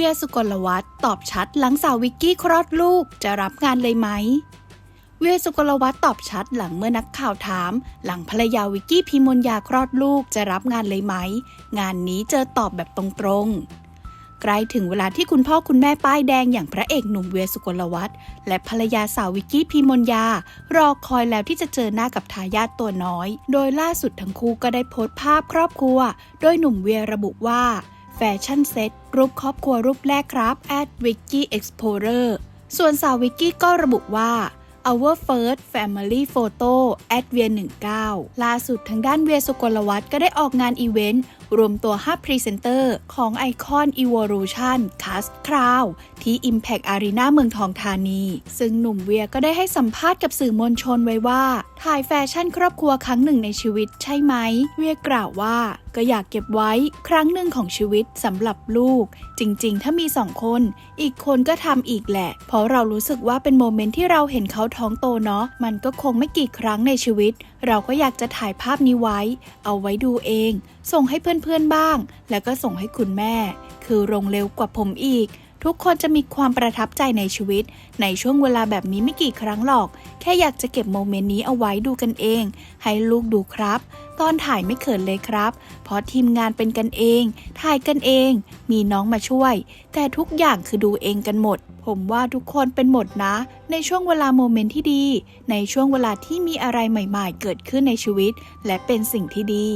วียสุกลวัฒน์ตอบชัดหลังสาววิกกี้คลอดลูกจะรับงานเลยไหม เวียสุกลวัฒน์ตอบชัดหลังเมื่อนักข่าวถาม หลังภรรยาวิกกี้พิมลยาคลอดลูกจะรับงานเลยไหม งานนี้เจอตอบแบบตรงๆใกล้ถึงเวลาที่คุณพ่อคุณแม่ป้ายแดงอย่างพระเอกหนุ่มเวียสุกลวัฒน์และภรรยาสาววิกกี้พิมลยา รอคอยแล้วที่จะเจอหน้ากับทายาทตัวน้อย โดยล่าสุดทั้งคู่ก็ได้โพสต์ภาพครอบครัว โดยหนุ่มเวียระบุว่า แฟชั่นเซ็ตรูปครอบครัวรูปแรกครับ at Wiki Explorer ส่วนสาววิกกี้ก็ระบุว่า Our First Family Photo at เวีย19ล่าสุดทางด้านเวียสุกลวัฒน์ก็ได้ออกงานอีเวนต์ รวมตัว 5 พรีเซนเตอร์ของไอคอน Evolution Cast Crown ที่ Impact Arena เมืองทองธานี ซึ่งหนุ่มเวียก็ได้ให้สัมภาษณ์กับสื่อมวลชนไว้ว่า ถ่ายแฟชั่นครอบครัวครั้งหนึ่งในชีวิตใช่ไหม เวียกล่าวว่าก็อยากเก็บไว้ครั้งหนึ่งของชีวิตสำหรับลูก จริงๆ ถ้ามีสองคน อีกคนก็ทำอีกแหละ เพราะเรารู้สึกว่าเป็นโมเมนต์ที่เราเห็นเขาท้องโตเนาะ มันก็คงไม่กี่ครั้งในชีวิต เราก็อยากจะถ่ายภาพนี้ไว้ เอาไว้ดูเอง ส่งให้เพื่อนๆบ้าง แล้วก็ส่งให้คุณแม่ คือลงเร็วกว่าผมอีก ทุกคนจะมีความประทับใจในชีวิต ในช่วงเวลาแบบนี้ไม่กี่ครั้งหรอก แค่อยากจะเก็บโมเมนต์นี้เอาไว้ดูกันเอง ให้ลูกดูครับ ตอนถ่ายไม่เขินเลยครับ เพราะทีมงานเป็นกันเอง ถ่ายกันเอง มีน้องมาช่วย แต่ทุกอย่างคือดูเองกันหมด ผมว่าทุกคนเป็นหมดนะ ในช่วงเวลาโมเมนต์ที่ดี ในช่วงเวลาที่มีอะไรใหม่ ๆ เกิดขึ้นในชีวิต และเป็นสิ่งที่ดี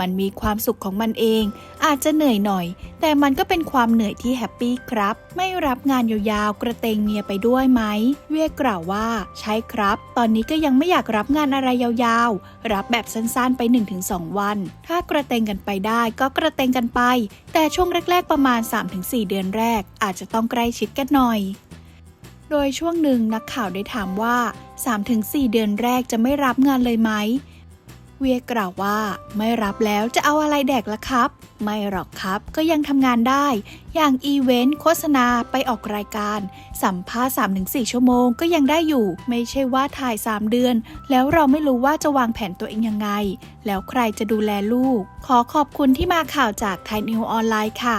มันมีความสุขของมันเอง อาจจะเหนื่อยหน่อย แต่มันก็เป็นความเหนื่อยที่แฮปปี้ครับ ไม่รับงานยาวๆ กระเตงเมียไปด้วยไหม เวียกล่าวว่า ใช่ครับ ตอนนี้ก็ยังไม่อยากรับงานอะไรยาวๆ รับแบบสั้นๆไป 1-2 วัน ถ้ากระเตงกันไปได้ก็กระเตงกันไป แต่ช่วงแรกๆประมาณ 3-4 เดือนแรก อาจจะต้องใกล้ชิดกันหน่อย โดยช่วงหนึ่งนักข่าวได้ถามว่า 3-4 เดือนแรกจะไม่รับงานเลยไหม เวียกล่าวว่า ไม่รับแล้วจะเอาอะไรแดกละครับ ไม่หรอกครับก็ยังทำงานได้ อย่างอีเวนต์โฆษณาไปออกรายการ สัมภาษณ์3-4 ชั่วโมงก็ยังได้อยู่ ไม่ใช่ว่าถ่าย 3 เดือน แล้วเราไม่รู้ว่าจะวางแผนตัวเองยังไง แล้วใครจะดูแลลูก ขอขอบคุณที่มาข่าวจากไทยนิวออนไลน์ค่ะ